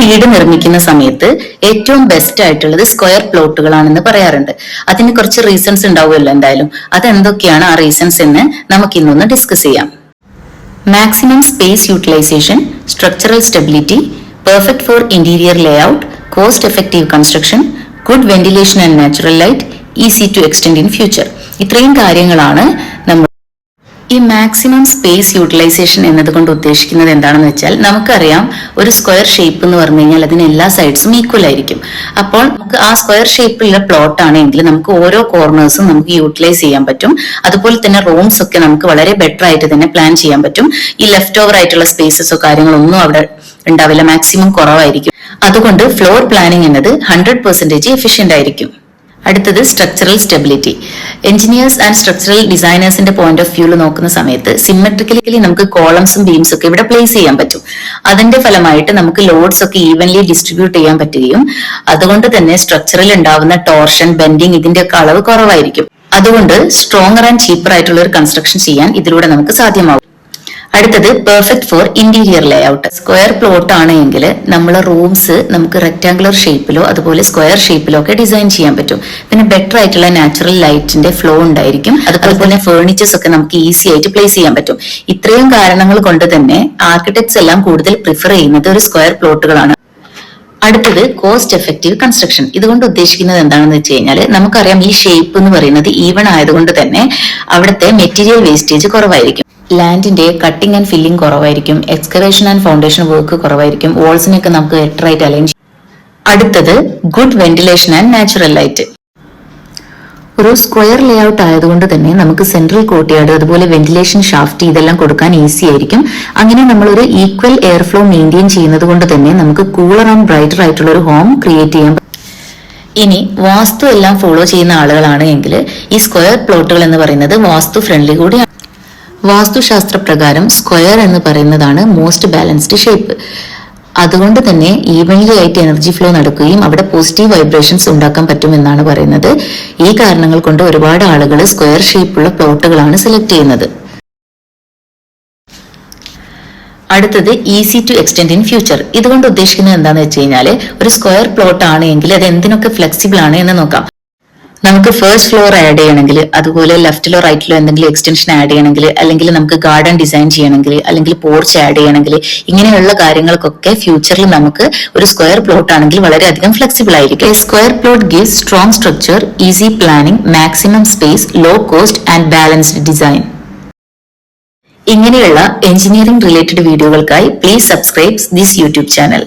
വീട് നിർമ്മിക്കുന്ന സമയത്ത് ഏറ്റവും ബെസ്റ്റ് ആയിട്ടുള്ളത് സ്ക്വയർ പ്ലോട്ടുകളാണെന്ന് പറയാറുണ്ട്. അതിന് കുറച്ച് റീസൺസ് ഉണ്ടാവുമല്ലോ എന്തായാലും. അതെന്തൊക്കെയാണ് ആ റീസൺസ് എന്ന് നമുക്ക് ഇന്നൊന്ന് ഡിസ്കസ് ചെയ്യാം. Maximum space utilization structural stability perfect for interior layout cost effective construction good ventilation and natural light easy to extend in future ഇത്രയും കാര്യങ്ങളാണ് നമ്മൾ ഈ മാക്സിമം സ്പേസ് യൂട്ടിലൈസേഷൻ എന്നതുകൊണ്ട് ഉദ്ദേശിക്കുന്നത് എന്താണെന്ന് വെച്ചാൽ നമുക്കറിയാം ഒരു സ്ക്വയർ ഷേപ്പ് എന്ന് പറഞ്ഞു കഴിഞ്ഞാൽ അതിന് എല്ലാ സൈഡ്സും ഈക്വൽ ആയിരിക്കും. അപ്പോൾ നമുക്ക് ആ സ്ക്വയർ ഷേപ്പിലുള്ള പ്ലോട്ട് ആണെങ്കിൽ നമുക്ക് ഓരോ കോർണേഴ്സും നമുക്ക് യൂട്ടിലൈസ് ചെയ്യാൻ പറ്റും. അതുപോലെ തന്നെ റൂംസ് ഒക്കെ നമുക്ക് വളരെ ബെറ്റർ ആയിട്ട് തന്നെ പ്ലാൻ ചെയ്യാൻ പറ്റും. ഈ ലെഫ്റ്റ് ഓവർ ആയിട്ടുള്ള സ്പേസസോ കാര്യങ്ങളൊന്നും അവിടെ ഉണ്ടാവില്ല. മാക്സിമം കുറവായിരിക്കും. അതുകൊണ്ട് ഫ്ലോർ പ്ലാനിംഗ് എന്നത് ഹൺഡ്രഡ് പെർസെന്റേജ് എഫിഷ്യന്റ് ആയിരിക്കും. അടുത്തത് structural stability engineers and structural ഡിസൈനേഴ്സിന്റെ point of വ്യൂവിൽ നോക്കുന്ന സമയത്ത് സിമെട്രിക്കലി നമുക്ക് കോളംസും ബീംസും ഒക്കെ ഇവിടെ പ്ലേസ് ചെയ്യാൻ പറ്റും. അതിന്റെ ഫലമായിട്ട് നമുക്ക് ലോഡ്സ് ഒക്കെ ഈവൻലി ഡിസ്ട്രിബ്യൂട്ട് ചെയ്യാൻ പറ്റുകയും അതുകൊണ്ട് തന്നെ സ്ട്രക്ചറിൽ ഉണ്ടാവുന്ന ടോർഷൻ ബെൻഡിങ് ഇതിന്റെ ഒക്കെ അളവ് കുറവായിരിക്കും. അതുകൊണ്ട് സ്ട്രോങ്ങർ ആൻഡ് ചീപ്പർ ആയിട്ടുള്ള ഒരു കൺസ്ട്രക്ഷൻ ചെയ്യാൻ ഇതിലൂടെ നമുക്ക് സാധ്യമാവും. അടുത്തത് perfect for interior layout square plot ആണെങ്കിൽ നമ്മൾ റൂംസ് നമുക്ക് റെക്ടാംഗുലർ ഷേപ്പിലോ അതുപോലെ സ്ക്വയർ ഷേപ്പിലോ ഒക്കെ ഡിസൈൻ ചെയ്യാൻ പറ്റും. പിന്നെ ബെറ്റർ ആയിട്ടുള്ള നാച്ചുറൽ ലൈറ്റിന്റെ ഫ്ലോ ഉണ്ടായിരിക്കും. അതുപോലെ ഫേർണിച്ചേഴ്സ് ഒക്കെ നമുക്ക് ഈസി ആയിട്ട് പ്ലേസ് ചെയ്യാൻ പറ്റും. ഇത്രയും കാരണങ്ങൾ കൊണ്ട് തന്നെ ആർക്കിടെക്ട്സ് എല്ലാം കൂടുതൽ പ്രിഫർ ചെയ്യുന്നത് ഒരു സ്ക്വയർ പ്ലോട്ടുകളാണ് അടുത്തത് കോസ്റ്റ് എഫക്റ്റീവ് കൺസ്ട്രക്ഷൻ ഇതുകൊണ്ട് ഉദ്ദേശിക്കുന്നത് എന്താണെന്ന് വെച്ച് കഴിഞ്ഞാൽ നമുക്കറിയാം ഈ ഷേപ്പ് എന്ന് പറയുന്നത് ഈവൺ ആയതുകൊണ്ട് തന്നെ അവിടുത്തെ മെറ്റീരിയൽ വേസ്റ്റേജ് കുറവായിരിക്കും. ലാൻഡിന്റെ കട്ടിംഗ് ആൻഡ് ഫില്ലിംഗ് കുറവായിരിക്കും എക്സ്കവേഷൻ ആൻഡ് ഫൗണ്ടേഷൻ വർക്ക് കുറവായിരിക്കും വാൾസിനൊക്കെ നമുക്ക് എട്ടറായിട്ട് അലൈൻ ചെയ്യാം? അടുത്തത് good ventilation and natural light ഒരു സ്ക്വയർ ലേ ഔട്ട് ആയതുകൊണ്ട് തന്നെ നമുക്ക് സെൻട്രൽ കോട്ടിയാട് അതുപോലെ വെന്റിലേഷൻ ഷാഫ്റ്റ് ഇതെല്ലാം കൊടുക്കാൻ ഈസി ആയിരിക്കും. അങ്ങനെ നമ്മൾ ഒരു ഈക്വൽ എയർ ഫ്ലോ മെയിന്റെയിൻ ചെയ്യുന്നത് കൊണ്ട് തന്നെ നമുക്ക് കൂളർ ആൻഡ് ബ്രൈറ്റർ ആയിട്ടുള്ള ഒരു ഹോം ക്രിയേറ്റ് ചെയ്യാൻ ഇനി വാസ്തു എല്ലാം ഫോളോ ചെയ്യുന്ന ആളുകളാണ് എങ്കിൽ ഈ സ്ക്വയർ പ്ലോട്ടുകൾ എന്ന് പറയുന്നത് വാസ്തു ഫ്രണ്ട്ലി കൂടിയാണ്. വാസ്തുശാസ്ത്ര പ്രകാരം സ്ക്വയർ എന്ന് പറയുന്നതാണ് മോസ്റ്റ് ബാലൻസ്ഡ് ഷേപ്പ് അതുകൊണ്ട് തന്നെ ഈവൻലി ആയിട്ട് എനർജി ഫ്ലോ നടക്കുകയും അവിടെ പോസിറ്റീവ് വൈബ്രേഷൻസ് ഉണ്ടാക്കാൻ പറ്റുമെന്നാണ് പറയുന്നത്. ഈ കാരണങ്ങൾ കൊണ്ട് ഒരുപാട് ആളുകൾ സ്ക്വയർ ഷേപ്പുള്ള പ്ലോട്ടുകളാണ് സെലക്ട് ചെയ്യുന്നത്. അടുത്തത് easy to extend in future ഇതുകൊണ്ട് ഉദ്ദേശിക്കുന്നത് എന്താണെന്ന് വെച്ച് കഴിഞ്ഞാൽ ഒരു സ്ക്വയർ പ്ലോട്ട് ആണ് എങ്കിൽ അത് എന്തിനൊക്കെ ഫ്ലെക്സിബിൾ ആണ് എന്ന് നോക്കാം. നമുക്ക് ഫസ്റ്റ് ഫ്ലോർ ആഡ് ചെയ്യണമെങ്കിൽ അതുപോലെ ലെഫ്റ്റിലോ റൈറ്റിലോ എന്തെങ്കിലും എക്സ്റ്റൻഷൻ ആഡ് ചെയ്യണമെങ്കിൽ അല്ലെങ്കിൽ നമുക്ക് ഗാർഡൻ ഡിസൈൻ ചെയ്യണമെങ്കിൽ അല്ലെങ്കിൽ പോർച്ച് ആഡ് ചെയ്യണമെങ്കിൽ ഇങ്ങനെയുള്ള കാര്യങ്ങൾക്കൊക്കെ ഫ്യൂച്ചറിൽ നമുക്ക് ഒരു സ്ക്വയർ പ്ലോട്ട് ആണെങ്കിൽ വളരെയധികം ഫ്ലെക്സിബിൾ ആയിരിക്കും. Square plot give strong structure easy planning maximum space low cost and balanced design ഇങ്ങനെയുള്ള എഞ്ചിനീയറിംഗ് റിലേറ്റഡ് വീഡിയോകൾക്കായി please subscribe this YouTube channel